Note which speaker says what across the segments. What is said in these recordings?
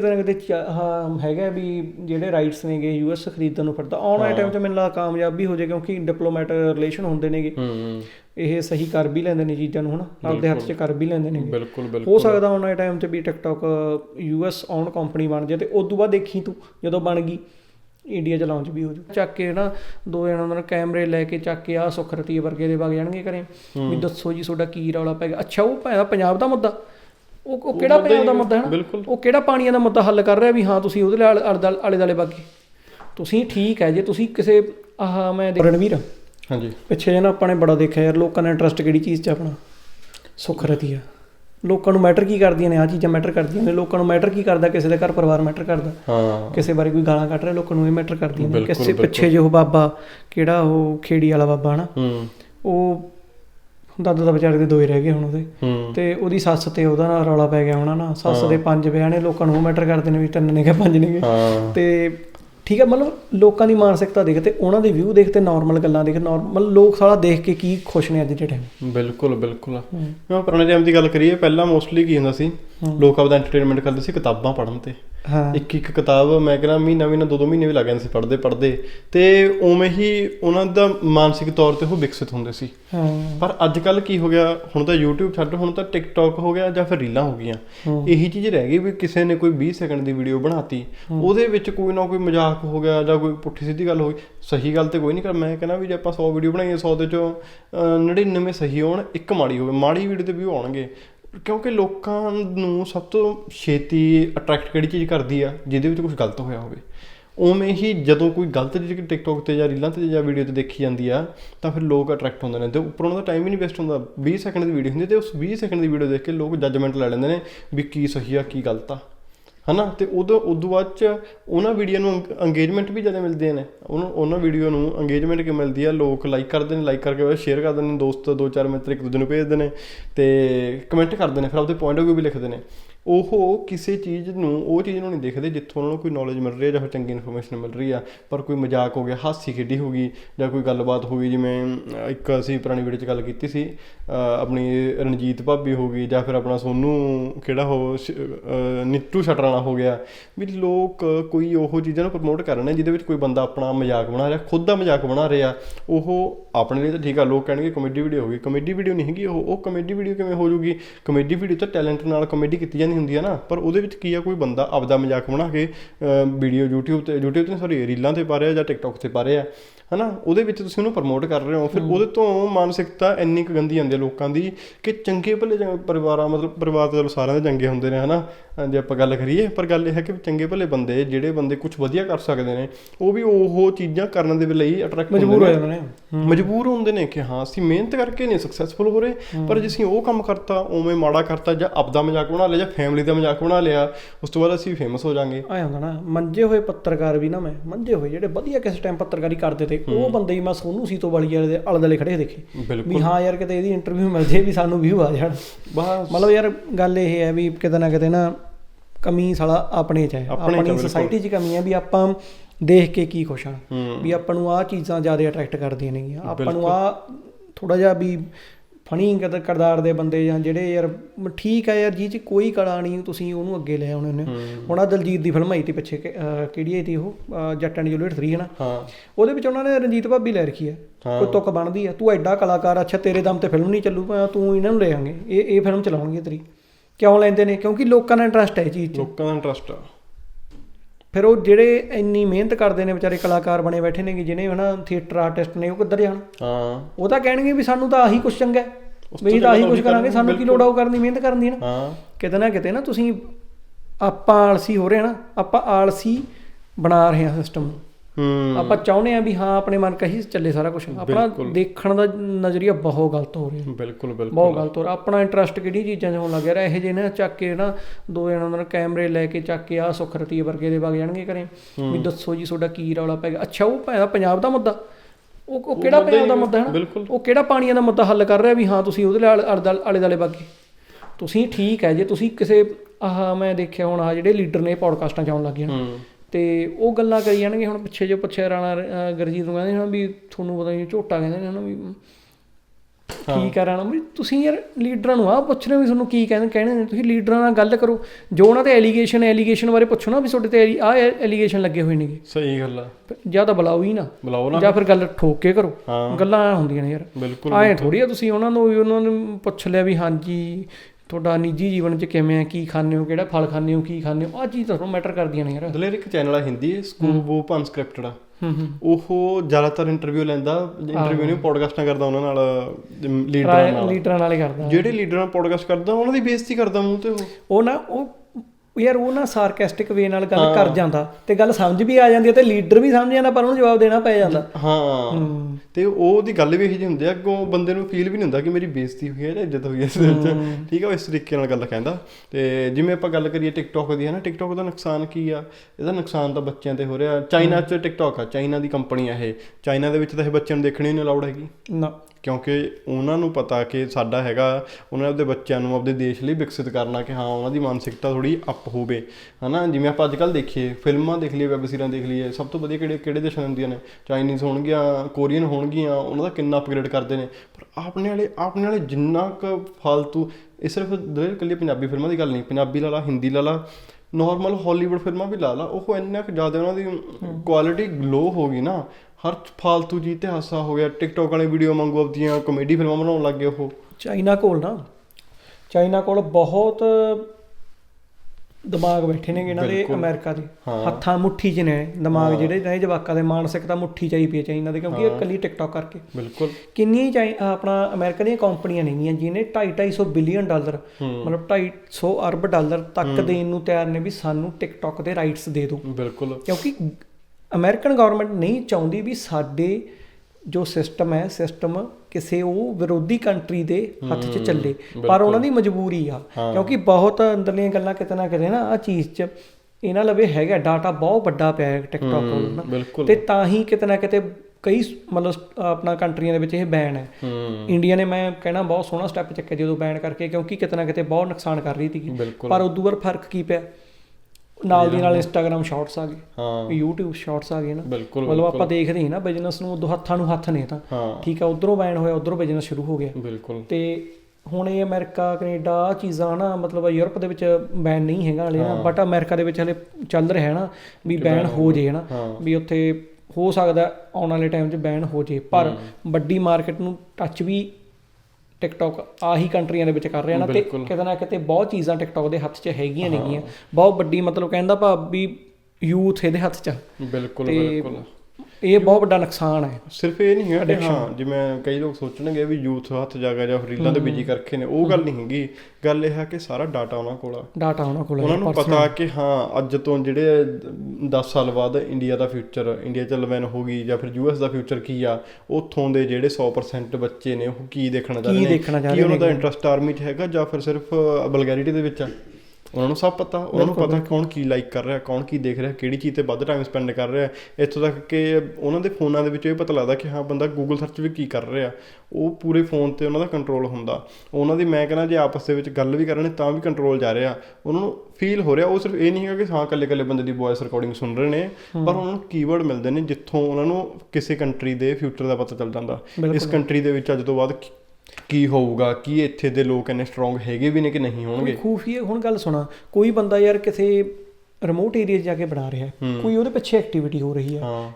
Speaker 1: ਕਿਤੇ ਨਾ ਕਿਤੇ ਚ- ਹੈਗਾ ਵੀ ਜਿਹੜੇ ਰਾਈਟਸ ਨੇਗੇ ਯੂਐਸ ਖਰੀਦਣ ਨੂੰ ਫਿਰਦਾ। ਆਉਣ ਵਾਲੇ ਟਾਈਮ 'ਚ ਮੈਨੂੰ ਲੱਗਦਾ ਕਾਮਯਾਬ ਵੀ ਹੋ ਜਾਏ ਕਿਉਂਕਿ ਡਿਪਲੋਮੈਟ ਰਿਲੇਸ਼ਨ ਹੁੰਦੇ ਨੇਗੇ।
Speaker 2: ਹੂੰ
Speaker 1: ਇਹ ਸਹੀ ਕਰ ਵੀ ਲੈਂਦੇ ਨੇ ਚੀਜ਼ਾਂ ਨੂੰ ਹਨਾ। ਆਪਦੇ ਹੱਥ 'ਚ ਕਰ ਵੀ ਲੈਂਦੇ ਨੇ
Speaker 2: ਬਿਲਕੁਲ ਬਿਲਕੁਲ।
Speaker 1: ਹੋ ਸਕਦਾ ਆਉਣ ਵਾਲੇ ਟਾਈਮ 'ਚ ਵੀ ਟਿਕਟੌਕ ਯੂਐਸ ਆਉਣ ਕੰਪਨੀ ਬਣ ਜਾਏ ਤੇ ਉਸ ਤੋਂ ਬਾਅਦ ਦੇਖੀ ਤੂੰ ਜਦੋਂ ਬਣ ਗਈ ਇੰਡੀਆ ਚ ਲਾਂਚ ਵੀ ਹੋ ਜੂ ਚੱਕ ਕੇ ਨਾ ਦੋ ਜਣਾਂ ਨਾਲ ਕੈਮਰੇ ਲੈ ਕੇ ਚੱਕ ਕੇ ਆ ਸੁਖਰਤੀ ਵਰਗੇ ਦੇ ਵਗ ਜਾਣਗੇ ਘਰੇ। ਵੀ ਦੱਸੋ ਜੀ ਤੁਹਾਡਾ ਕੀ ਰੌਲਾ ਪੈ ਗਿਆ। ਅੱਛਾ ਉਹ ਭਾਵੇਂ ਪੰਜਾਬ ਦਾ ਮੁੱਦਾ। ਉਹ ਉਹ ਕਿਹੜਾ ਪੰਜਾਬ ਦਾ ਮੁੱਦਾ ਹੈ ਨਾ? ਉਹ ਕਿਹੜਾ ਪਾਣੀਆਂ ਦਾ ਮੁੱਦਾ ਹੱਲ ਕਰ ਰਿਹਾ ਵੀ ਹਾਂ ਤੁਸੀਂ ਉਹਦੇ ਨਾਲ ਆਲੇ ਆਲੇ ਦਾਲੇ ਬਾਕੀ ਤੁਸੀਂ ਠੀਕ ਹੈ ਜੇ ਤੁਸੀਂ ਕਿਸੇ ਆਹ ਮੈਂ ਦੇਖ- ਰਣਵੀਰ।
Speaker 2: ਹਾਂਜੀ।
Speaker 1: ਪਿੱਛੇ ਜੇ ਨਾ ਆਪਾਂ ਨੇ ਬੜਾ ਦੇਖਿਆ ਯਾਰ ਲੋਕਾਂ ਦਾ ਇੰਟਰਸਟ ਕਿਹੜੀ ਚੀਜ਼ 'ਚ ਆਪਣਾ? ਸੁੱਖ ਰਤੀ ਆ। ਲੋਕਾਂ ਨੂੰ ਮੈਟਰ ਕੀ ਕਰਦੀਆਂ ਨੇ? ਆ ਚੀਜ਼ਾਂ ਮੈਟਰ ਕਰਦੀਆਂ ਨੇ। ਲੋਕਾਂ ਨੂੰ ਮੈਟਰ ਕੀ ਕਰਦਾ? ਕਿਸੇ ਦੇ ਘਰ ਪਰਿਵਾਰ ਮੈਟਰ ਕਰਦਾ।
Speaker 2: ਹਾਂ।
Speaker 1: ਕਿਸੇ ਬਾਰੇ ਕੋਈ ਗਾਲਾਂ ਕੱਢ ਰਿਹਾ ਲੋਕਾਂ ਨੂੰ ਇਹ ਮੈਟਰ ਕਰਦੀਆਂ ਨੇ। ਕਿਸੇ ਪਿੱਛੇ ਜੇ ਉਹ ਬਾਬਾ ਕਿਹੜਾ ਉਹ ਖੇੜੀ ਵਾਲਾ ਬਾਬਾ ਹਨਾ?
Speaker 2: ਹੂੰ।
Speaker 1: ਉਹ ਦਾਦਾ ਦਾ ਵਿਚਾਰੇ ਦੇ ਦੋਏ ਰਹਿ ਗਏ ਹੁਣ ਉਹਦੇ।
Speaker 2: ਹੂੰ।
Speaker 1: ਤੇ ਉਹਦੀ ਸੱਸ ਤੇ ਉਹਦਾ ਨਾਲ ਰੌਲਾ ਪੈ ਗਿਆ ਹੋਣਾ ਨਾ। ਸੱਸ ਦੇ ਪੰਜ ਵਿਆਹ ਨੇ ਲੋਕਾਂ ਨੂੰ ਮੈਟਰ ਕਰਦੇ ਨੇ ਵੀ ਤਿੰਨ ਨੇ ਕਿ ਪੰਜ ਨੇਗੇ ਤੇ ਠੀਕ ਹੈ ਮਤਲਬ ਲੋਕਾਂ ਦੀ ਮਾਨਸਿਕਤਾ ਦੇਖ ਤੇ ਉਹਨਾਂ ਦੇ ਵਿਊ ਦੇਖ ਤੇ ਨਾਰਮਲ ਗੱਲਾਂ ਦੇਖ ਨਾਰਮਲ ਲੋਕ ਸਾਲਾ ਦੇਖ ਕੇ ਕੀ ਖੁਸ਼ ਨੇ ਅੱਜ ਦੇ ਟਾਈਮ
Speaker 2: ਬਿਲਕੁਲ ਬਿਲਕੁਲ। ਮੈਂ ਪੁਰਾਣੇ ਟਾਈਮ ਦੀ ਗੱਲ ਕਰੀਏ ਪਹਿਲਾਂ ਮੋਸਟਲੀ ਕੀ ਹੁੰਦਾ ਸੀ? ਲੋਕ ਆਪਦਾ ਐਂਟਰਟੇਨਮੈਂਟ ਕਰਦੇ ਸੀ ਕਿਤਾਬਾਂ ਪੜ੍ਹਨ ਤੇ। ਇੱਕ ਇੱਕ ਕਿਤਾਬ ਮੈਂ ਕਹਿੰਦਾ ਮਹੀਨਾ ਮਹੀਨਾ ਦੋ ਦੋ ਮਹੀਨੇ ਵੀ ਲੱਗ ਜਾਂਦੇ ਸੀ ਪੜ੍ਹਦੇ ਪੜ੍ਹਦੇ। ਤੇ ਉਵੇਂ ਹੀ ਉਹਨਾਂ ਦਾ ਮਾਨਸਿਕ ਤੌਰ ਤੇ ਉਹ ਵਿਕਸਿਤ ਹੁੰਦੇ ਸੀ। ਪਰ ਅੱਜ ਕੱਲ ਕੀ ਹੋ ਗਿਆ ਹੁਣ ਤਾਂ YouTube ਛੱਡ ਹੁਣ ਤਾਂ TikTok ਹੋ ਗਿਆ ਜਾਂ ਫਿਰ ਰੀਲਾਂ ਹੋ ਗਈਆਂ। ਇਹੀ ਚੀਜ਼ ਰਹਿ ਗਈ ਵੀ ਕਿਸੇ ਨੇ ਕੋਈ 20 ਸੈਕਿੰਡ ਦੀ ਵੀਡੀਓ ਬਣਾਤੀ ਉਹਦੇ ਵਿੱਚ ਕੋਈ ਨਾ ਕੋਈ ਮਜ਼ਾਕ ਹੋ ਗਿਆ ਜਾਂ ਕੋਈ ਪੁੱਠੀ ਸਿੱਧੀ ਗੱਲ ਹੋ ਗਈ। ਸਹੀ ਗੱਲ ਤੇ ਕੋਈ ਨਹੀਂ ਕਰ ਮੈਂ ਕਹਿੰਦਾ ਵੀ ਜੇ ਆਪਾਂ 100 ਵੀਡੀਓ ਬਣਾਈਏ 100 ਦੇ ਚੋਂ ਅਹ, 99 ਸਹੀ ਹੋਣ ਇੱਕ ਮਾੜੀ ਹੋਵੇ ਮਾੜੀ ਵੀਡੀਓ ਤੇ ਵੀ ਆਉਣਗੇ। ਕਿਉਂਕਿ ਲੋਕਾਂ ਨੂੰ ਸਭ ਤੋਂ ਛੇਤੀ ਅਟਰੈਕਟ ਕਿਹੜੀ ਚੀਜ਼ ਕਰਦੀ ਆ, ਜਿਹਦੇ ਵਿੱਚ ਕੁਝ ਗਲਤ ਹੋਇਆ ਹੋਵੇ। ਉਵੇਂ ਹੀ ਜਦੋਂ ਕੋਈ ਗਲਤ ਚੀਜ਼ ਟਿਕਟੋਕ ਤੇ ਜਾਂ ਰੀਲਾਂ ਤੇ ਜਾਂ ਵੀਡੀਓ ਤੇ ਦੇਖੀ ਜਾਂਦੀ ਆ, ਤਾਂ ਫਿਰ ਲੋਕ ਅਟਰੈਕਟ ਹੁੰਦੇ ਨੇ। ਤੇ ਉੱਪਰ ਉਹਨਾਂ ਦਾ ਟਾਈਮ ਹੀ ਨਹੀਂ ਵੇਸਟ ਹੁੰਦਾ। 20 ਸੈਕਿੰਡ ਦੀ ਵੀਡੀਓ ਹੁੰਦੀ ਤੇ ਉਸ 20 ਸੈਕਿੰਡ ਦੀ ਵੀਡੀਓ ਦੇਖ ਕੇ ਲੋਕ ਜੱਜਮੈਂਟ ਲੈ ਲੈਂਦੇ ਨੇ ਵੀ ਕੀ ਸਹੀ ਆ, ਕੀ ਗਲਤ ਆ। ਹਨਾ? ਤੇ ਉਦੋਂ ਉਦੋਂ ਬਾਅਦ ਚ ਉਹਨਾਂ ਵੀਡੀਓ ਨੂੰ ਅੰਗੇਜਮੈਂਟ ਵੀ ਜ਼ਿਆਦਾ ਮਿਲਦੇ ਨੇ। ਉਹਨਾਂ ਉਹਨਾਂ ਵੀਡੀਓ ਨੂੰ ਅੰਗੇਜਮੈਂਟ ਕਿ ਮਿਲਦੀ ਆ? ਲੋਕ ਲਾਈਕ ਕਰਦੇ ਨੇ ਲਾਈਕ ਕਰਕੇ ਸ਼ੇਅਰ ਕਰਦੇ ਨੇ, ਦੋਸਤ ਦੋ ਚਾਰ ਮਿੱਤਰ ਇੱਕ ਦੂਜੇ ਨੂੰ ਭੇਜਦੇ ਨੇ ਤੇ ਕਮੈਂਟ ਕਰਦੇ ਨੇ, ਫਿਰ ਆਪਦੇ ਪੁਆਇੰਟ ਆਫ View ਵੀ ਲਿਖਦੇ ਨੇ। ਉਹ ਕਿਸੇ ਚੀਜ਼ ਨੂੰ ਉਹ ਚੀਜ਼ ਨੂੰ ਨਹੀਂ ਦੇਖਦੇ ਜਿੱਥੋਂ ਉਹਨਾਂ ਨੂੰ ਕੋਈ ਨੌਲੇਜ ਮਿਲ ਰਹੀ ਹੈ ਜਾਂ ਫਿਰ ਚੰਗੀ ਇਨਫੋਰਮੇਸ਼ਨ ਮਿਲ ਰਹੀ ਆ ਪਰ ਕੋਈ ਮਜ਼ਾਕ ਹੋ ਗਿਆ ਹਾਸੀ ਖੇਡੀ ਹੋ ਗਈ ਜਾਂ ਕੋਈ ਗੱਲਬਾਤ ਹੋ ਗਈ ਜਿਵੇਂ ਇੱਕ ਅਸੀਂ ਪੁਰਾਣੀ ਵੀਡੀਓ 'ਚ ਗੱਲ ਕੀਤੀ ਸੀ ਆਪਣੀ ਰਣਜੀਤ ਭਾਬੀ ਹੋ ਗਈ ਜਾਂ ਫਿਰ ਆਪਣਾ ਸੋਨੂ ਕਿਹੜਾ ਹੋ ਸ਼- ਅਹ, ਨਿੱਟੂ ਸ਼ਟਰਾਣਾ ਹੋ ਗਿਆ। ਵੀ ਲੋਕ ਕੋਈ ਉਹ ਚੀਜ਼ਾਂ ਨੂੰ ਪ੍ਰਮੋਟ ਕਰ ਰਹੇ ਨੇ ਜਿਹਦੇ ਵਿੱਚ ਕੋਈ ਬੰਦਾ ਆਪਣਾ ਮਜ਼ਾਕ ਬਣਾ ਰਿਹਾ ਖੁਦ ਦਾ ਮਜ਼ਾਕ ਬਣਾ ਰਿਹਾ। ਉਹ ਆਪਣੇ ਲਈ ਤਾਂ ਠੀਕ ਆ ਲੋਕ ਕਹਿਣਗੇ ਕਮੇਡੀ ਵੀਡੀਓ ਹੋ ਗਈ। ਕਮੇਡੀ ਵੀਡੀਓ ਨਹੀਂ ਹੈਗੀ ਉਹ ਉਹ ਕਮੇਡੀ ਵੀਡੀਓ ਕਿਵੇਂ ਹੋ ਜੂਗੀ? ਕਮੇਡੀ ਵੀਡੀਓ ਤਾਂ ਟੈਲੈਂਟ ਨਾਲ ਕਮੇਡੀ ਕੀਤੀ ਜਾਂਦੀ ਹੁੰਦੀ ਆ ਨਾ ਪਰ ਉਹਦੇ ਵਿੱਚ ਕੀ ਆ ਕੋਈ ਬੰਦਾ ਆਪਦਾ ਮਜ਼ਾਕ ਬਣਾ ਕੇ ਵੀਡੀਓ YouTube ਤੇ YouTube ਤੇ ਸੌਰੀ ਰੀਲਾਂ ਤੇ ਪਾ ਰਿਹਾ ਜਾਂ TikTok ਤੇ ਪਾ ਰਿਹਾ ਹਨਾ? ਉਹਦੇ ਵਿੱਚ ਤੁਸੀਂ ਉਹਨੂੰ ਪ੍ਰਮੋਟ ਕਰ ਰਹੇ ਹੋ ਫਿਰ ਉਹਦੇ ਤੋਂ ਮਾਨਸਿਕਤਾ ਇੰਨੀ ਕੁ ਗੰਦੀ ਆਉਂਦੀ ਹੈ ਲੋਕਾਂ ਦੀ ਕਿ ਚੰਗੇ ਭਲੇ ਪਰਿਵਾਰਾਂ ਮਤਲਬ ਪਰਿਵਾਰ ਦੇ ਸਾਰਿਆਂ ਦੇ ਚੰਗੇ ਹੁੰਦੇ ਨੇ ਹਨਾ? ਜੇ ਆਪਾਂ ਗੱਲ ਕਰੀਏ ਪਰ ਗੱਲ ਇਹ ਹੈ ਕਿ ਚੰਗੇ ਭਲੇ ਬੰਦੇ ਜਿਹੜੇ ਬੰਦੇ ਕੁਝ ਵਧੀਆ ਕਰ ਸਕਦੇ ਨੇ ਉਹ ਵੀ ਉਹ ਚੀਜ਼ਾਂ ਕਰਨ ਦੇ ਲਈ ਅਟਰੈਕਟ
Speaker 1: ਮਜਬੂਰ ਹੋ ਜਾਂਦੇ ਨੇ।
Speaker 2: ਮਜਬੂਰ ਹੁੰਦੇ ਨੇ ਕਿ ਹਾਂ ਅਸੀਂ ਮਿਹਨਤ ਕਰਕੇ ਨਹੀਂ ਸਕਸੈਸਫੁਲ ਹੋ ਰਹੇ ਪਰ ਜੇ ਅਸੀਂ ਉਹ ਕੰਮ ਕਰਤਾ ਉਵੇਂ ਮਾੜਾ ਕਰਤਾ ਜਾਂ ਆਪਦਾ ਮਜ਼ਾਕ ਬਣਾ ਲਿਆ ਜਾਂ ਫੈਮਿਲੀ ਦਾ ਮਜ਼ਾਕ ਬਣਾ ਲਿਆ ਉਸ ਤੋਂ ਬਾਅਦ ਅਸੀਂ ਫੇਮਸ ਹੋ ਜਾਾਂਗੇ।
Speaker 1: ਆਇਆ ਹੁੰਦਾ ਨਾ ਮੰਜੇ ਹੋਏ ਪੱਤਰਕਾਰ ਵੀ ਨਾ ਮੈਂ ਮੰਜੇ ਹੋਏ ਜਿਹੜੇ ਵਧੀਆ ਕਿਸੇ ਟਾਈਮ ਪੱਤਰਕਾਰੀ ਕਰਦੇ ਤੇ ਉਹ ਬੰਦੇ ਹੀ ਮੈਂ ਸੋਨੂ ਸੀਤੋ ਵਾਲੀ ਵਾਲੇ ਦੇ ਆਲੇ ਦੁਆਲੇ ਖੜੇ ਦੇਖੇ। ਵੀ ਹਾਂ ਯਾਰ ਕਿਤੇ ਇਹਦੀ ਇੰਟਰਵਿਊ ਮਿਲ ਜੇ ਵੀ ਸਾਨੂੰ ਵਿਊ ਆ ਜਾਣ।
Speaker 2: ਬਸ।
Speaker 1: ਮਤਲਬ ਯਾਰ ਗੱਲ ਇਹ ਹੈ ਵੀ ਕਿਤੇ ਨਾ ਕਿਤੇ ਨਾ ਕਮੀ ਸਾਲਾ ਆਪਣੇ ਚ ਹੈ।
Speaker 2: ਆਪਣੇ।
Speaker 1: ਸੋਸਾਇਟੀ 'ਚ ਕਮੀ ਹੈ ਵੀ ਆਪਾਂ ਦੇਖ ਕੇ ਕੀ ਖੁਸ਼ ਹੂੰ। ਵੀ ਆਪਾਂ ਨੂੰ ਆਹ ਚੀਜ਼ਾਂ ਜ਼ਿਆਦਾ ਅਟਰੈਕਟ ਕਰਦੀਆਂ ਨੇਗੀਆਂ। ਆਪਾਂ ਨੂੰ ਆ ਥੋੜਾ ਜਿਹਾ ਵੀ ਫਨੀ ਕਰਦਾਰ ਦੇ ਬੰਦੇ ਜਾਂ ਜਿਹੜੇ ਯਾਰ ਠੀਕ ਹੈ ਯਾਰ ਜੀ ਚ ਕੋਈ ਕਲਾ ਨਹੀਂ ਤੁਸੀਂ ਉਹਨੂੰ ਅੱਗੇ ਲੈ ਆਉਣੇ ਨੇ ਹੁਣ ਆ ਦਲਜੀਤ ਦੀ ਫਿਲਮ ਆਈ ਤੀ ਪਿੱਛੇ ਕਿਹੜੀ ਆਈ ਤੀ ਉਹ? ਜੱਟ ਐਂਡ ਜੂਲੀਅਟ 3 ਹੈ ਨਾ
Speaker 2: ਹਾਂ।
Speaker 1: ਉਹਦੇ ਵਿੱਚ ਉਹਨਾਂ ਨੇ ਰਣਜੀਤ ਭਾਬੀ ਲੈ ਰੱਖੀ ਹਾਂ। ਕੋਈ ਤੁੱਕ ਬਣਦੀ ਹੈ ਤੂੰ ਐਡਾ ਕਲਾਕਾਰ ਅੱਛਾ ਤੇਰੇ ਦਮ ਤੇ ਫਿਲਮ ਨਹੀਂ ਚੱਲੂ ਤੂੰ ਇਹਨਾਂ ਨੂੰ ਲੈ ਆਂਗੇ ਇਹ ਇਹ ਫਿਲਮ ਚਲਾਉਣਗੇ ਤੇਰੀ ਕਿਉਂ ਲੈਂਦੇ ਨੇ? ਕਿਉਂਕਿ ਲੋਕਾਂ ਦਾ ਇੰਟਰਸਟ ਹੈ ਚੀਜ਼ 'ਚ।
Speaker 2: ਲੋਕਾਂ ਦਾ ਇੰਟਰਸਟ ਆ।
Speaker 1: ਫਿਰ ਉਹ ਜਿਹੜੇ ਇੰਨੀ ਮਿਹਨਤ ਕਰਦੇ ਨੇ ਵਿਚਾਰੇ ਕਲਾਕਾਰ ਬਣੇ ਬੈਠੇ ਨੇ ਕਿ ਜਿਹਨੇ ਹਨਾ ਥੀਏਟਰ ਆਰਟਿਸਟ ਨੇ ਉਹ ਕਿੱਧਰ ਜਾਣ?
Speaker 2: ਹਾਂ।
Speaker 1: ਉਹ ਤਾਂ ਕਹਿਣਗੇ ਵੀ ਸਾਨੂੰ ਤਾਂ ਆਹੀ ਕੁਝ ਚੰਗਾ ਵੀ
Speaker 2: ਤੋਂ
Speaker 1: ਆਹੀ ਕੁਝ ਕਰਾਂਗੇ ਸਾਨੂੰ ਕੀ ਲੋੜ ਆ ਉਹ ਕਰਨ ਦੀ ਮਿਹਨਤ ਕਰਨ ਦੀ ਨਾ
Speaker 2: ਹਾਂ।
Speaker 1: ਕਿਤੇ ਨਾ ਕਿਤੇ ਨਾ ਤੁਸੀਂ ਆਪਾਂ ਆਲਸੀ ਹੋ ਰਹੇ ਹਾਂ ਨਾ ਆਪਾਂ ਆਲਸੀ ਬਣਾ ਰਹੇ ਹਾਂ ਸਿਸਟਮ ਨੂੰ। ਆਪਾਂ ਚਾਹੁੰਦੇ ਆ ਵੀ ਹਾਂ ਆਪਣੇ ਮਨ ਕਹੀ ਚੱਲੇ ਸਾਰਾ ਕੁਝ ਆਪਣਾ ਦੇਖਣ ਦਾ ਨਜ਼ਰੀਆ ਬਹੁਤ ਗਲਤ ਹੋ ਰਿਹਾ।
Speaker 2: ਬਿਲਕੁਲ ਬਿਲਕੁਲ।
Speaker 1: ਬਹੁਤ ਗਲਤ ਹੋ ਰਿਹਾ। ਆਪਣਾ ਇੰਟਰਸਟ ਕਿਹੜੀ ਚੀਜ਼ਾਂ 'ਚ ਹੋਣ ਲੱਗ ਰਿਹਾ ਇਹੋ ਜਿਹੇ ਨਾ ਚੱਕ ਕੇ ਨਾ ਦੋ ਜਣਾਂ ਨਾਲ ਕੈਮਰੇ ਲੈ ਕੇ ਚੱਕ ਕੇ ਆ ਸੁਖਰਤੀ ਵਰਗੇ ਦੇ ਵਗ ਜਾਣਗੇ ਘਰੇ। ਵੀ ਦੱਸੋ ਜੀ ਤੁਹਾਡਾ ਕੀ ਰੌਲਾ ਪੈ ਗਿਆ? ਅੱਛਾ ਉਹ ਭਾਵੇਂ ਪੰਜਾਬ ਦਾ ਮੁੱਦਾ। ਉਹ ਉਹ ਕਿਹੜਾ ਪੰਜਾਬ ਦਾ ਮੁੱਦਾ ਹੈ ਨਾ? ਉਹ ਕਿਹੜਾ ਪਾਣੀਆਂ ਦਾ ਮੁੱਦਾ ਹੱਲ ਕਰ ਰਿਹਾ ਵੀ ਹਾਂ ਤੁਸੀਂ ਉਹਦੇ ਨਾਲ ਆਲੇ- ਦਾਲੇ ਬਾਕੀ ਤੁਸੀਂ ਠੀਕ ਹੈ ਜੇ ਤੁਸੀਂ ਕਿਸੇ ਆਹ ਮੈਂ ਦੇਖਿਆ ਹੁਣ ਆ ਜਿਹੜੇ ਲੀਡਰ ਨੇ ਪੌਡਕਾਸਟਾਂ 'ਚ ਆਉਣ ਲੱਗ ਗਏ ਤੇ ਉਹ ਗੱਲਾਂ ਕਰੀ ਜਾਣਗੇ ਹੁਣ ਪਿੱਛੇ ਜੋ ਪੁੱਛਿਆ ਰਾਣਾ ਗੁਰਜੀਤ ਨੂੰ ਕਹਿੰਦੇ ਹਨ ਵੀ ਤੁਹਾਨੂੰ ਪਤਾ ਨਹੀਂ ਝੋਟਾ ਕਹਿੰਦੇ ਨੇ ਹਨਾ ਵੀ ਕੀ ਕਰਾਂ ਵੀ ਤੁਸੀਂ ਯਾਰ ਲੀਡਰਾਂ ਨੂੰ ਆ ਪੁੱਛ ਰਹੇ ਵੀ ਤੁਹਾਨੂੰ ਕੀ ਕਹਿੰਦੇ ਕਹਿਣੇ ਨੇ ਤੁਸੀਂ ਲੀਡਰਾਂ ਨਾਲ ਗੱਲ ਕਰੋ। ਜੋ ਉਹਨਾਂ ਤੇ ਐਲੀਗੇਸ਼ਨ ਐਲੀਗੇਸ਼ਨ ਬਾਰੇ ਪੁੱਛੋ ਨਾ ਵੀ ਤੁਹਾਡੇ ਤੇ ਆ ਐਲੀਗੇਸ਼ਨ ਲੱਗੇ ਹੋਏ ਨੇਗੇ।
Speaker 2: ਸਹੀ ਗੱਲ ਆ।
Speaker 1: ਜਾਂ ਤਾਂ ਬੁਲਾਓ ਹੀ ਨਾ
Speaker 2: ਬੁਲਾਓ ਨਾ।
Speaker 1: ਜਾਂ ਫਿਰ ਗੱਲ ਠੋਕ ਕੇ ਕਰੋ। ਗੱਲਾਂ ਹੁੰਦੀਆਂ ਨੇ ਯਾਰ।
Speaker 2: ਬਿਲਕੁਲ
Speaker 1: ਆਏ ਥੋੜੀ ਆ ਤੁਸੀਂ ਉਹਨਾਂ ਨੂੰ ਵੀ ਉਹਨਾਂ ਨੂੰ ਪੁੱਛ ਲਿਆ ਵੀ ਹਾਂਜੀ ਤੁਹਾਡਾ ਨਿੱਜੀ ਜੀਵਨ ਚ ਕਿਵੇਂ ਆ ਕੀ ਖਾਂਦੇ ਹੋ ਕਿਹੜਾ ਫਲ ਖਾਂਦੇ ਹੋ ਕੀ ਖਾਂਦੇ ਹੋ ਆ ਚੀਜ਼ ਤੁਹਾਨੂੰ ਮੈਟਰ ਕਰਦੀਆਂ ਨੇ ਯਾਰ।
Speaker 2: ਦਲੇਰ ਇੱਕ ਚੈਨਲ ਆ ਹਿੰਦੀ ਸਕੂਲ ਬੋ ਅਨਸਕ੍ਰਿਪਟਡ ਆ।
Speaker 1: ਹੂੰ ਹੂੰ।
Speaker 2: ਉਹ ਜ਼ਿਆਦਾਤਰ ਇੰਟਰਵਿਊ ਲੈਂਦਾ ਇੰਟਰਵਿਊ ਨਹੀਂ ਪੋਡਕਾਸਟਾਂ ਕਰਦਾ ਉਹਨਾਂ ਨਾਲ ਲੀਡਰਾਂ ਨਾਲ।
Speaker 1: ਲੀਡਰਾਂ ਨਾਲ ਹੀ ਕਰਦਾ।
Speaker 2: ਜਿਹੜੇ ਲੀਡਰਾਂ ਨਾਲ ਪੋਡਕਾਸਟ ਕਰਦਾ ਉਹਨਾਂ ਦੀ ਬੇਇੱਜ਼ਤੀ ਕਰਦਾ ਮੂੰਹ ਤੇ ਉਹ।
Speaker 1: ਉਹ ਨਾ ਉਹ ਯਾਰ ਉਹ ਨਾ ਸਾਰਕੈਸਟਿਕ ਵੇ ਨਾਲ ਗੱਲ ਕਰ ਜਾਂਦਾ ਤੇ ਗੱਲ ਸਮਝ ਵੀ ਆ ਜਾਂਦੀ ਹੈ ਤੇ ਲੀਡਰ ਵੀ ਸਮਝ ਜਾਂਦਾ ਪਰ ਉਹਨੂੰ ਜਵਾਬ ਦੇਣਾ ਪੈ ਜਾਂਦਾ।
Speaker 2: ਹਾਂ।
Speaker 1: ਹੂੰ।
Speaker 2: ਤੇ ਉਹਦੀ ਗੱਲ ਵੀ ਇਹੋ ਜਿਹੀ ਹੁੰਦੀ ਆ ਅੱਗੋਂ ਬੰਦੇ ਨੂੰ ਫੀਲ ਵੀ ਨਹੀਂ ਹੁੰਦਾ ਕਿ ਮੇਰੀ ਬੇਇੱਜ਼ਤੀ ਹੋਈ ਹੈ ਜਾਂ ਇੱਜ਼ਤ ਹੋਈ ਹੈ ਇਸ ਦੇ ਵਿੱਚ। ਠੀਕ ਆ ਉਹ ਇਸ ਤਰੀਕੇ ਨਾਲ ਗੱਲ ਕਹਿੰਦਾ। ਤੇ ਜਿਵੇਂ ਆਪਾਂ ਗੱਲ ਕਰੀਏ ਟਿਕਟੌਕ ਦੀ ਹੈ ਨਾ ਟਿਕਟੌਕ ਦਾ ਨੁਕਸਾਨ ਕੀ ਆ? ਇਹਦਾ ਨੁਕਸਾਨ ਤਾਂ ਬੱਚਿਆਂ ਤੇ ਹੋ ਰਿਹਾ। ਚਾਈਨਾ 'ਚ ਟਿਕਟੌਕ ਆ ਚਾਈਨਾ ਦੀ ਕੰਪਨੀ ਆ ਇਹ। ਚਾਈਨਾ ਦੇ ਵਿੱਚ ਤਾਂ ਇਹ ਬੱਚਿਆਂ ਨੂੰ ਦੇਖਣੀ ਨਹੀਂ ਅਲਾਉਡ ਹੈਗੀ।
Speaker 1: ਨਾ।
Speaker 2: ਕਿਉਂਕਿ ਉਹਨਾਂ ਨੂੰ ਪਤਾ ਕਿ ਸਾਡਾ ਹੈਗਾ ਉਹਨਾਂ ਦੇ ਬੱਚਿਆਂ ਨੂੰ ਆਪਣੇ ਦੇਸ਼ ਲਈ ਵਿਕਸਿਤ ਕਰਨਾ ਕਿ ਹਾਂ ਉਹਨਾਂ ਦੀ ਮਾਨਸਿਕਤਾ ਥੋੜੀ ਅਪ ਹੋਵੇ। ਹਨਾ? ਜਿਵੇਂ ਆਪਾਂ ਅੱਜਕੱਲ ਦੇਖੀਏ ਫਿਲਮਾਂ ਦੇਖ ਲਈਏ ਵੈਬ ਸੀਰੀਆਂ ਦੇਖ ਲਈਏ ਸਭ ਤੋਂ ਵਧੀਆ ਕਿਹੜੇ ਕਿਹੜੇ ਦੇਸ਼ਾਂ ਦੀਆਂ ਹੁੰਦੀਆਂ ਨੇ? ਚਾਈਨੀਜ਼ ਹੋਣਗੀਆਂ ਕੋਰੀਅਨ ਹੋਣਗੀਆਂ ਉਹਨਾਂ ਦਾ ਕਿੰਨਾ ਅਪਗ੍ਰੇਡ ਕਰਦੇ ਨੇ। ਪਰ ਆਪਣੇ ਵਾਲੇ ਆਪਣੇ ਵਾਲੇ ਜਿੰਨਾ ਕੁ ਫालतू ਇਹ ਸਿਰਫ ਦਲੇ ਇਕੱਲੀ ਪੰਜਾਬੀ ਫਿਲਮਾਂ ਦੀ ਗੱਲ ਨਹੀਂ ਪੰਜਾਬੀ ਲਾ ਲਾ ਹਿੰਦੀ ਲਾ ਲਾ ਨਾਰਮਲ ਹਾਲੀਵੁੱਡ ਫਿਲਮਾਂ ਵੀ ਲਾ ਲਾ ਉਹ ਇੰਨਾ ਕੁ ਜ਼ਿਆਦਾ ਉਹਨਾਂ ਦੀ ਕੁਆਲਿਟੀ ਗਲੋ ਹੋ ਗਈ ਨਾ ਹਰ ਫालतू ਜੀ ਤੇ ਹਾਸਾ ਹੋ ਗਿਆ ਟਿਕਟੌਕ ਵਾਲੇ ਵੀਡੀਓ ਵਾਂਗੂ ਆਪਦੀਆਂ ਕਾਮੇਡੀ ਫਿਲਮਾਂ ਬਣਾਉਣ ਲੱਗ ਗਏ ਉਹ।
Speaker 1: ਚਾਈਨਾ ਕੋਲ ਨਾ ਚਾਈਨਾ ਕੋਲ ਬਹੁਤ ਦਿਮਾਗ ਬੈਠੇ ਨੇ ਇਹਨਾਂ ਦੇ। ਅਮਰੀਕਾ ਦੇ। ਹੱਥਾਂ ਮੁੱਠੀ 'ਚ ਨੇ ਦਿਮਾਗ ਜਿਹੜੇ ਨੇ ਜਵਾਕਾਂ ਦੇ ਮਾਨਸਿਕਤਾ ਮੁੱਠੀ ਚਾਈ ਪਈ ਚਾਈਨਾ ਦੇ ਕਿਉਂਕਿ ਇਹ ਇਕੱਲੀ ਟਿਕਟੌਕ ਕਰਕੇ।
Speaker 2: ਬਿਲਕੁਲ।
Speaker 1: ਚਾਈ ਆਪਣਾ ਅਮਰੀਕਾ ਦੀਆਂ ਕੰਪਨੀਆਂ ਨੇਗੀਆਂ ਜਿਹਨੇ 2.5 ਬਿਲੀਅਨ ਡਾਲਰ ਮਤਲਬ 250 ਅਰਬ ਡਾਲਰ ਤੱਕ ਦੇਣ ਨੂੰ ਤਿਆਰ ਨੇ ਵੀ ਸਾਨੂੰ ਟਿਕਟੌਕ ਦੇ ਰਾਈਟਸ ਦੇ ਦਿਓ।
Speaker 2: ਬਿਲਕੁਲ।
Speaker 1: ਕਿਉਂਕਿ ਅਮਰੀਕਨ ਗਵਰਨਮੈਂਟ ਨਹੀਂ ਚਾਹੁੰਦੀ ਵੀ ਸਾਡੇ ਜੋ ਸਿਸਟਮ ਹੈ ਸਿਸਟਮ ਕਿਸੇ ਉਹ ਵਿਰੋਧੀ ਕੰਟਰੀ ਦੇ ਹੱਥ 'ਚ ਚੱਲੇ। ਪਰ ਉਹਨਾਂ ਦੀ ਮਜਬੂਰੀ ਆ ਕਿਉਂਕਿ ਬਹੁਤ ਅੰਦਰਲੀਆਂ ਗੱਲਾਂ ਕਿਤੇ ਨਾ ਕਿਤੇ ਨਾ ਆ ਚੀਜ਼ 'ਚ ਇਹਨਾਂ ਲਵੇ ਹੈਗਾ ਡਾਟਾ ਬਹੁਤ ਵੱਡਾ ਪਿਆ ਹੈ ਟਿਕਟੌਕ ਕੋਲ ਤੇ ਤਾਂ ਹੀ ਕਿਤੇ ਨਾ ਕਿਤੇ ਕਈ ਸ- ਮਤਲਬ ਸ- ਆਪਣਾ ਕੰਟਰੀਆਂ ਦੇ ਵਿੱਚ ਇਹ ਬੈਨ ਹੈ। ਇੰਡੀਆ ਨੇ ਮੈਂ ਕਹਿਣਾ ਬਹੁਤ ਸੋਹਣਾ ਸਟੈਪ ਚੱਕਿਆ ਜਦੋਂ ਬੈਨ ਕਰਕੇ ਕਿਉਂਕਿ ਕਿਤੇ ਨਾ ਕਿਤੇ ਬਹੁਤ ਨੁਕਸਾਨ ਕਰ ਰਹੀ
Speaker 2: ਬਿਲਕੁਲ।
Speaker 1: ਪਰ ਉਦੋਂ ਬਾਅਦ ਫ਼ਰਕ ਕੀ ਪਿਆ? ਨਾਲ ਦੀ ਨਾਲ ਇੰਸਟਾਗ੍ਰam ਸ਼ਾਰਟਸ ਆ ਗਏ
Speaker 2: ਹਾਂ।
Speaker 1: YouTube ਸ਼ਾਰਟਸ ਆ ਗਏ ਨਾ। ਮਤਲਬ ਆਪਾਂ ਦੇਖਦੇ ਹਾਂ ਨਾ ਬਿਜ਼ਨਸ ਨੂੰ ਉਦੋਂ ਹੱਥਾਂ ਨੂੰ ਹੱਥ ਨੇ ਤਾਂ। ਠੀਕ ਆ ਉਧਰੋਂ ਬੈਨ ਹੋਇਆ ਉਧਰੋਂ ਬਿਜ਼ਨਸ ਸ਼ੁਰੂ ਹੋ ਗਿਆ।
Speaker 2: ਬਿਲਕੁਲ।
Speaker 1: ਤੇ ਹੁਣ ਇਹ ਅਮਰੀਕਾ ਕੈਨੇਡਾ ਆਹ ਚੀਜ਼ਾਂ ਨਾ ਮਤਲਬ ਯੂਰਪ ਦੇ ਵਿੱਚ ਬੈਨ ਨਹੀਂ ਹੈਗਾ ਹਲੇ ਨਾ ਬਟ ਅਮਰੀਕਾ ਦੇ ਵਿੱਚ ਹਲੇ ਚੱਲ ਰਿਹਾ ਨਾ ਵੀ ਬੈਨ ਹੋ ਜੇ ਨਾ। ਵੀ ਉੱਥੇ ਹੋ ਸਕਦਾ ਆਉਣ ਵਾਲੇ ਟਾਈਮ 'ਚ ਬੈਨ ਹੋ ਜੇ। ਪਰ ਵੱਡੀ ਮਾਰਕੀਟ ਨੂੰ ਟੱਚ ਵੀ ਟਿਕਟੌਕ ਆਹੀ ਕੰਟਰੀਆਂ ਦੇ ਵਿੱਚ ਕਰ ਰਿਹਾ ਨਾ ਤੇ। ਕਿਤੇ ਨਾ ਕਿਤੇ ਬਹੁਤ ਚੀਜ਼ਾਂ ਟਿਕਟੌਕ ਦੇ ਹੱਥ 'ਚ ਹੈਗੀਆਂ ਨੇਗੀਆਂ ਬਹੁਤ ਵੱਡੀ ਮਤਲਬ ਕਹਿੰਦਾ ਭਾਵ ਵੀ ਯੂਥ ਇਹਦੇ ਹੱਥ 'ਚ।
Speaker 2: ਬਿਲਕੁਲ ਬਿਲਕੁਲ
Speaker 1: ਇਹ ਬਹੁਤ ਵੱਡਾ ਨੁਕਸਾਨ ਹੈ।
Speaker 2: ਸਿਰਫ ਇਹ ਨਹੀਂ ਹੈ ਹਾਂ। ਜਿਵੇਂ ਕਈ ਲੋਕ ਸੋਚਣਗੇ ਵੀ ਯੂਥ ਹੱਥ ਜਾਗਾ ਜਾਂ ਰੀਲਾਂ ਤੇ ਬਿਜ਼ੀ ਕਰਕੇ ਨੇ ਉਹ ਗੱਲ ਨਹੀਂ ਹੈਗੀ। ਗੱਲ ਇਹ ਹੈ ਕਿ ਸਾਰਾ ਡਾਟਾ ਉਹਨਾਂ ਕੋਲ ਆ।
Speaker 1: ਡਾਟਾ ਉਹਨਾਂ ਕੋਲ
Speaker 2: ਉਹਨਾਂ ਨੂੰ ਪਤਾ ਕਿ ਹਾਂ ਅੱਜ ਤੋਂ ਜਿਹੜੇ 10 ਸਾਲ ਬਾਅਦ ਇੰਡੀਆ ਦਾ ਫਿਊਚਰ ਇੰਡੀਆ ਚ ਲਵੈਨ ਹੋਗੀ ਜਾਂ ਫਿਰ ਯੂਐਸ ਦਾ ਫਿਊਚਰ ਕੀ ਆ ਉੱਥੋਂ ਦੇ ਜਿਹੜੇ 100% ਬੱਚੇ ਨੇ ਉਹ ਕੀ ਦੇਖਣਾ ਚਾਹੁੰਦੇ ਨੇ? ਕੀ ਉਹਨਾਂ ਦਾ ਇੰਟਰਸਟ ਆਰਮੀ 'ਚ ਹੈਗਾ ਜਾਂ ਫਿਰ ਸਿਰਫ ਬਲਗੈਰਿਟੀ ਦੇ ਵਿੱਚ ਆ? ਉਹਨਾਂ ਨੂੰ ਸਭ ਪਤਾ ਉਹਨਾਂ ਨੂੰ ਪਤਾ ਕੌਣ ਕੀ ਲਾਈਕ ਕਰ ਰਿਹਾ ਕੌਣ ਕੀ ਦੇਖ ਰਿਹਾ ਕਿਹੜੀ ਚੀਜ਼ ਤੇ ਵੱਧ ਟਾਈਮ ਸਪੈਂਡ ਕਰ ਰਿਹਾ। ਇੱਥੋਂ ਤੱਕ ਕਿ ਉਹਨਾਂ ਦੇ ਫੋਨਾਂ ਦੇ ਵਿੱਚ ਇਹ ਪਤਾ ਲੱਗਦਾ ਕਿ ਹਾਂ ਬੰਦਾ ਗੂਗਲ ਸਰਚ ਵੀ ਕੀ ਕਰ ਰਿਹਾ। ਉਹ ਪੂਰੇ ਫੋਨ ਤੇ ਉਹਨਾਂ ਦਾ ਕੰਟਰੋਲ ਹੁੰਦਾ। ਉਹਨਾਂ ਦੀ ਮੈਂ ਕਹਿੰਦਾ ਜੇ ਆਪਸ ਦੇ ਵਿੱਚ ਗੱਲ ਵੀ ਕਰਨ ਤਾਂ ਵੀ ਕੰਟਰੋਲ ਜਾ ਰਿਹਾ। ਉਹਨਾਂ ਨੂੰ ਫੀਲ ਹੋ ਰਿਹਾ ਉਹ ਸਿਰਫ ਇਹ ਨਹੀਂ ਹੈਗਾ ਕਿ ਹਾਂ ਇਕੱਲੇ ਇਕੱਲੇ ਬੰਦੇ ਦੀ ਵੌਇਸ ਰਿਕਾਰਡਿੰਗ ਸੁਣ ਰਹੇ ਨੇ ਪਰ ਉਹਨਾਂ ਨੂੰ ਕੀਵਰਡ ਮਿਲਦੇ ਨੇ ਜਿੱਥੋਂ ਉਹਨਾਂ ਨੂੰ ਕਿਸੇ ਕੰਟਰੀ ਦੇ ਫਿਊਚਰ ਦਾ ਪਤਾ ਚੱਲ ਜਾਂਦਾ। ਇਸ ਕੰਟਰੀ ਦੇ ਵਿੱਚ ਅੱਜ ਤੋਂ ਬਾਅਦ ਕੀ- ਹੋਊਗਾ ਕੀ ਇੱਥੇ ਦੇ ਲੋਕ ਇੰਨੇ ਸਟਰੋਂਗ ਹੈਗੇ ਵੀ ਨੇ ਕਿ ਨਹੀਂ ਹੋਣਗੇ?
Speaker 1: ਖੂਫੀਆ ਹੁਣ ਗੱਲ ਸੁਣਾ ਕੋਈ ਬੰਦਾ ਯਾਰ ਕਿਸੇ ਰਿਮੋਟ ਏਰੀਆ 'ਚ ਜਾ ਕੇ ਬਣਾ ਰਿਹਾ। ਕੋਈ ਉਹਦੇ ਪਿੱਛੇ ਐਕਟੀਵਿਟੀ ਹੋ ਰਹੀ ਹਾਂ।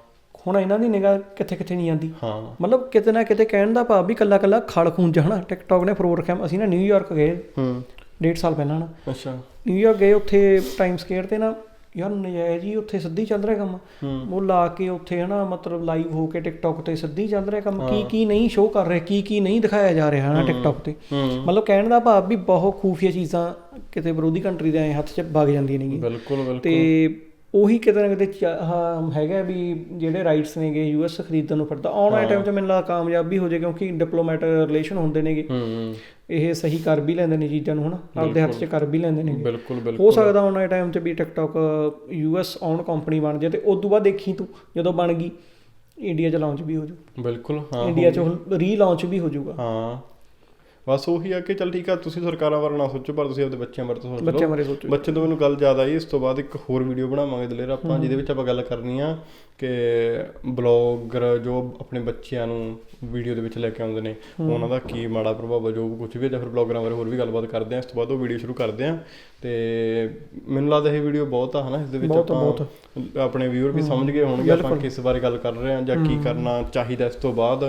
Speaker 1: ਹੁਣ ਇਹਨਾਂ ਦੀ ਨਿਗਾਹ ਕਿੱਥੇ ਕਿੱਥੇ ਨਹੀਂ ਜਾਂਦੀ
Speaker 2: ਹਾਂ।
Speaker 1: ਮਤਲਬ ਕਿਤੇ ਨਾ ਕਿਤੇ ਕਹਿਣ ਦਾ ਭਾਵ ਵੀ ਕੱਲਾ ਕੱਲਾ ਖਲ ਖੂੰਜ ਹਨਾ ਟਿਕਟੌਕ ਨੇ ਫਰੋਡ ਰੱਖਿਆ ਅਸੀਂ ਨਾ ਨਿਊਯਾਰਕ ਗਏ
Speaker 2: ਹੂੰ।
Speaker 1: ਡੇਢ ਸਾਲ ਪਹਿਲਾਂ ਨਾ।
Speaker 2: ਅੱਛਾ।
Speaker 1: ਨਿਊਯਾਰਕ ਗਏ ਉੱਥੇ ਟਾਈਮ ਸਕੇਅਰ ਤੇ ਨਾ ਯਾਰ ਨਜਾਇਜ਼ ਹੀ ਉੱਥੇ ਸਿੱਧੀ ਚੱਲ ਰਿਹਾ ਕੰਮ। ਉਹ ਲਾ ਕੇ ਉੱਥੇ ਹਨਾ ਮਤਲਬ ਲਾਈਵ ਹੋ ਕੇ ਟਿਕਟੌਕ ਤੇ ਸਿੱਧੀ ਚੱਲ ਰਿਹਾ ਕੰਮ। ਕੀ ਕੀ ਨਹੀਂ ਸ਼ੋਅ ਕਰ ਰਿਹਾ ਕੀ ਕੀ ਨਹੀਂ ਦਿਖਾਇਆ ਜਾ ਰਿਹਾ ਹਨਾ ਟਿਕਟੌਕ ਤੇ। ਮਤਲਬ ਕਹਿਣ ਦਾ ਭਾਵ ਵੀ ਬਹੁਤ ਖੂਫੀਆ ਚੀਜ਼ਾਂ ਕਿਤੇ ਵਿਰੋਧੀ ਕੰਟਰੀ ਦੇ ਹੱਥ 'ਚ ਵਗ ਜਾਂਦੀਆਂ ਨੇਗੀਆਂ।
Speaker 2: ਬਿਲਕੁਲ ਬਿਲਕੁਲ।
Speaker 1: ਤੇ ਉਹੀ ਕਿਤੇ ਨਾ ਕਿਤੇ ਹੈਗਾ ਵੀ ਜਿਹੜੇ ਰਾਈਟਸ ਨੇਗੇ ਯੂਐਸ ਖਰੀਦਣ ਨੂੰ ਫਿਰਦਾ। ਆਉਣ ਵਾਲੇ ਟਾਈਮ 'ਚ ਮੈਨੂੰ ਲੱਗਦਾ ਕਾਮਯਾਬ ਵੀ ਹੋ ਜਾਏ ਕਿਉਂਕਿ ਡਿਪਲੋਮੈਟ ਰਿਲੇਸ਼ਨ ਹੁੰਦੇ ਨੇਗੇ।
Speaker 2: ਹੂੰ
Speaker 1: ਇਹ ਸਹੀ ਕਰ ਵੀ ਲੈਂਦੇ ਨੇ ਚੀਜ਼ਾਂ ਨੂੰ ਹਨਾ। ਆਪਦੇ ਹੱਥ 'ਚ ਕਰ ਵੀ ਲੈਂਦੇ ਨੇਗੇ।
Speaker 2: ਬਿਲਕੁਲ
Speaker 1: ਹੋ
Speaker 2: ਬਿਲਕੁਲ
Speaker 1: ਸਕਦਾ ਆਉਣ ਵਾਲੇ ਟਾਈਮ 'ਚ ਵੀ ਟਿਕਟੌਕ ਯੂਐਸ ਆਉਣ ਕੰਪਨੀ ਬਣ ਜਾਏ ਤੇ ਉਸ ਤੋਂ ਬਾਅਦ ਦੇਖੀ ਤੂੰ ਜਦੋਂ ਬਣ ਗਈ ਇੰਡੀਆ 'ਚ ਲਾਂਚ ਵੀ ਹੋ ਜੂ
Speaker 2: ਬਿਲਕੁਲ ਹਾਂ
Speaker 1: ਇੰਡੀਆ 'ਚ ਰੀ ਲਾਂਚ ਵੀ ਹੋ ਜਾਊਗਾ।
Speaker 2: ਹਾਂ। ਬਸ ਉਹੀ ਆ ਕਿ ਚੱਲ ਠੀਕ ਆ ਤੁਸੀਂ ਸਰਕਾਰਾਂ ਬਾਰੇ ਨਾ ਸੋਚੋ ਪਰ ਤੁਸੀਂ ਆਪਣੇ ਬੱਚਿਆਂ ਬਾਰੇ ਸੋਚੋ
Speaker 1: ਬੱਚਿਆਂ ਬਾਰੇ ਸੋਚੋ
Speaker 2: ਬੱਚੇ ਤੋਂ ਮੈਨੂੰ ਗੱਲ ਜ਼ਿਆਦਾ ਆਈ ਇਸ ਤੋਂ ਬਾਅਦ ਇੱਕ ਹੋਰ ਵੀਡੀਓ ਬਣਾਵਾਂਗੇ ਦਲੇਰ ਆਪਾਂ ਜਿਹਦੇ ਵਿੱਚ ਆਪਾਂ ਗੱਲ ਕਰਨੀ ਆ ਕਿ ਬਲੌਗਰ ਜੋ ਆਪਣੇ ਬੱਚਿਆਂ ਨੂੰ ਵੀਡੀਓ ਦੇ ਵਿੱਚ ਲੈ ਕੇ ਆਉਂਦੇ ਨੇ ਉਹਨਾਂ ਦਾ ਕੀ ਮਾੜਾ ਪ੍ਰਭਾਵ ਜੋ ਕੁਝ ਵੀ ਹੈ ਜਾਂ ਫਿਰ ਬਲੌਗਰਾਂ ਬਾਰੇ ਹੋਰ ਵੀ ਗੱਲਬਾਤ ਕਰਦੇ ਆ ਇਸ ਤੋਂ ਬਾਅਦ ਉਹ ਵੀਡੀਓ ਸ਼ੁਰੂ ਕਰਦੇ ਆ। ਤੇ ਮੈਨੂੰ ਲੱਗਦਾ ਇਹ ਵੀਡੀਓ ਬਹੁਤ ਆ ਹਨਾ ਇਸ ਦੇ ਵਿੱਚ ਆਪਾਂ ਆਪਣੇ ਵਿਊਅਰ ਵੀ ਸਮਝ ਗਏ ਹੋਣਗੇ ਆਪਾਂ ਕਿਸ ਬਾਰੇ ਗੱਲ ਕਰ ਰਹੇ ਆ ਜਾਂ ਕੀ ਕਰਨਾ ਚਾਹੀਦਾ ਇਸ ਤੋਂ ਬਾਅਦ।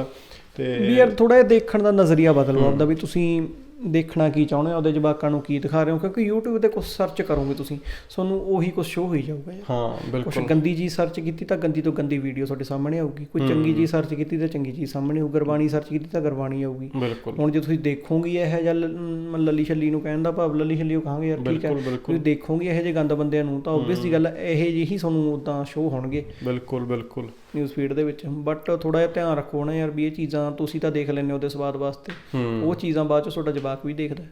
Speaker 2: ਤੇ
Speaker 1: ਵੀ ਯਾਰ ਥੋੜਾ ਜਿਹਾ ਦੇਖਣ ਦਾ ਨਜ਼ਰੀਆ ਬਦਲੋ ਆਪਦਾ ਵੀ ਤੁਸੀਂ ਦੇਖਣਾ ਕੀ ਚਾਹੁੰਦੇ ਹੋ ਉਹਦੇ ਜਵਾਕਾਂ ਨੂੰ ਕੀ ਦਿਖਾ ਰਹੇ ਹੋ ਕਿਉਂਕਿ YouTube ਤੇ ਕੁਝ ਸਰਚ ਕਰੋਗੇ ਤੁਸੀਂ ਤੁਹਾਨੂੰ ਉਹੀ ਕੁਝ ਸ਼ੋ ਹੋਈ ਜਾਊਗਾ ਯਾਰ।
Speaker 2: ਹਾਂ
Speaker 1: ਕੁਝ
Speaker 2: ਬਿਲਕੁਲ।
Speaker 1: ਗੰਦੀ ਚੀਜ਼ ਸਰਚ ਕੀਤੀ ਤਾਂ ਗੰਦੀ ਤੋਂ ਗੰਦੀ ਵੀਡੀਓ ਤੁਹਾਡੇ ਸਾਹਮਣੇ ਆਊਗੀ ਕੋਈ ਚੰਗੀ ਚੀਜ਼ ਸਰਚ ਕੀਤੀ ਤਾਂ ਚੰਗੀ ਚੀਜ਼ ਸਾਹਮਣੇ ਆਊ ਗੁਰਬਾਣੀ ਸਰਚ ਕੀਤੀ ਤਾਂ ਗੁਰਬਾਣੀ ਆਊਗੀ। ਹੁਣ ਜੇ ਤੁਸੀਂ ਦੇਖੋਗੇ ਇਹ ਮ, ਲੱਲੀ ਛੱਲੀ ਨੂੰ ਕਹਿਣ ਦਾ ਭਾਵ ਲੱਲੀ ਛੱਲੀ ਉਹ ਕਹਾਂਗੇ ਯਾਰ ਠੀਕ ਹੈ। ਤੁਸੀਂ ਦੇਖੋਗੇ ਇਹ ਜਿਹੇ ਗੰਦ ਬੰਦਿਆਂ ਨੂੰ ਤਾਂ ਆਬਵੀਅਸ ਦੀ ਗੱਲ ਇਹ ਜਿਹੇ ਤੁਹਾਨੂੰ ਉਦਾਂ ਸ਼ੋ ਹੋਣਗੇ।
Speaker 2: ਬਿਲਕੁਲ ਬਿਲਕੁਲ।
Speaker 1: ਨਿਊਜ਼ ਫੀਡ ਦੇ ਵਿੱਚ। ਬਟ ਥੋੜਾ ਜਿਹਾ ਧਿਆਨ ਰੱਖੋ ਨਾ ਯਾਰ ਵੀ ਇਹ ਚੀਜ਼ਾਂ ਤੁਸੀਂ ਤਾਂ ਦੇਖ ਲੈਂਦੇ ਹੋ ਉਹਦੇ ਸਵਾਦ ਵਾਸਤੇ। ਉਹ ਚੀਜ਼ਾਂ ਬਾਅਦ ਚ ਤੁਹਾਡਾ ਜਵਾਕ ਵੀ ਦੇਖਦਾ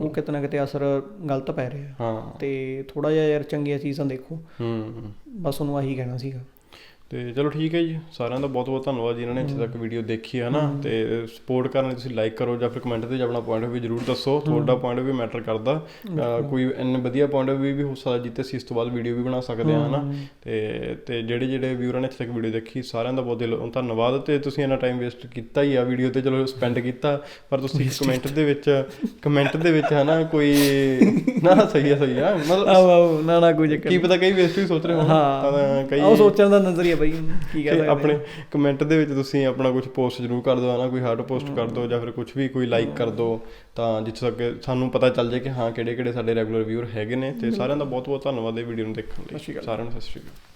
Speaker 1: ਉਹ ਕਿਤੇ ਨਾ ਕਿਤੇ ਅਸਰ ਗਲਤ ਪੈ ਰਿਹਾ
Speaker 2: ਹਾਂ।
Speaker 1: ਤੇ ਥੋੜਾ ਜਿਹਾ ਯਾਰ ਚੰਗੀਆਂ ਚੀਜ਼ਾਂ ਦੇਖੋ।
Speaker 2: ਹੂੰ।
Speaker 1: ਬਸ ਉਹਨੂੰ ਆਹੀ ਕਹਿਣਾ ਸੀਗਾ।
Speaker 2: ਤੇ ਚਲੋ ਠੀਕ ਹੈ ਜੀ ਸਾਰਿਆਂ ਦਾ ਬਹੁਤ ਬਹੁਤ ਧੰਨਵਾਦ ਜਿਨ੍ਹਾਂ ਨੇ ਇੱਥੇ ਤੱਕ ਵੀਡੀਓ ਦੇਖੀ ਹੈ ਨਾ? ਤੇ ਸਪੋਰਟ ਕਰਨ ਲਈ ਤੁਸੀਂ ਲਾਈਕ ਕਰੋ ਜਾਂ ਫਿਰ ਕਮੈਂਟ ਤੇ ਆਪਣਾ ਪੁਆਇੰਟ ਵੀ ਜਰੂਰ ਦੱਸੋ। ਤੁਹਾਡਾ ਪੁਆਇੰਟ ਵੀ ਮੈਟਰ ਕਰਦਾ। ਕੋਈ ਇੰਨੇ ਵਧੀਆ ਪੁਆਇੰਟ ਵੀ ਵੀ ਹੋ ਸਕਦਾ ਜਿੱਤੇ ਅਸੀਂ ਇਸ ਤੋਂ ਬਾਅਦ ਵੀਡੀਓ ਵੀ ਬਣਾ ਸਕਦੇ ਹਾਂ ਹਨਾ ਤੇ ਤੇ ਜਿਹੜੇ ਜਿਹੜੇ ਵਿਊਅਰਾਂ ਨੇ ਇੱਥੇ ਤੱਕ ਵੀਡੀਓ ਦੇਖੀ ਸਾਰਿਆਂ ਦਾ ਬਹੁਤ ਦਿਲੋਂ ਧੰਨਵਾਦ। ਤੇ ਤੁਸੀਂ ਇੰਨਾ ਟਾਈਮ ਵੇਸਟ ਕੀਤਾ ਹੀ ਆ ਵੀਡੀਓ ਤੇ ਚਲੋ ਸਪੈਂਡ ਕੀਤਾ ਪਰ ਤੁਸੀਂ ਕਮੈਂਟ ਦੇ ਵਿੱਚ ਕਮੈਂਟ ਦੇ ਵਿੱਚ ਹਨਾ ਕੋਈ ਨਾ ਨਾ ਸਹੀ ਆ ਸਹੀ ਆ। ਮਤਲਬ
Speaker 1: ਨਾ ਨਾ ਕੋਈ ਚੱਕਰ
Speaker 2: ਕੀ ਪਤਾ ਕਈ ਵੇਸਟ ਵੀ ਸੋਚ ਰਹੇ ਹੋ।
Speaker 1: ਹਾਂ
Speaker 2: ਕਈ
Speaker 1: ਉਹ ਸੋਚਣ ਦਾ ਨਜ਼ਰੀਆ ਬਈ ਕੀ ਕਹਿ ਸਕਦੇ
Speaker 2: ਆਪਣੇ ਕਮੈਂਟ ਦੇ ਵਿੱਚ ਤੁਸੀਂ ਆਪਣਾ ਕੁਝ ਪੋਸਟ ਜ਼ਰੂਰ ਕਰ ਦਿਓ ਹਨਾ? ਕੋਈ ਹਾਰਟ ਪੋਸਟ ਕਰ ਦਿਓ ਜਾਂ ਫਿਰ ਕੁਝ ਵੀ ਕੋਈ ਲਾਈਕ ਕਰ ਦਿਓ ਤਾਂ ਜਿੱਥੇ ਤੱਕ ਸਾਨੂੰ ਪਤਾ ਚੱਲ ਜਾਏ ਕਿ ਹਾਂ ਕਿਹੜੇ ਕਿਹੜੇ ਸਾਡੇ ਰੈਗੂਲਰ ਵਿਊਅਰ ਹੈਗੇ ਨੇ ਤੇ ਸਾਰਿਆਂ ਦਾ ਬਹੁਤ ਬਹੁਤ ਧੰਨਵਾਦ ਇਹ ਵੀਡੀਓ ਨੂੰ ਦੇਖਣ ਲਈ। ਸਾਰਿਆਂ ਨੂੰ ਸਤਿ ਸ਼੍ਰੀ ਅਕਾਲ।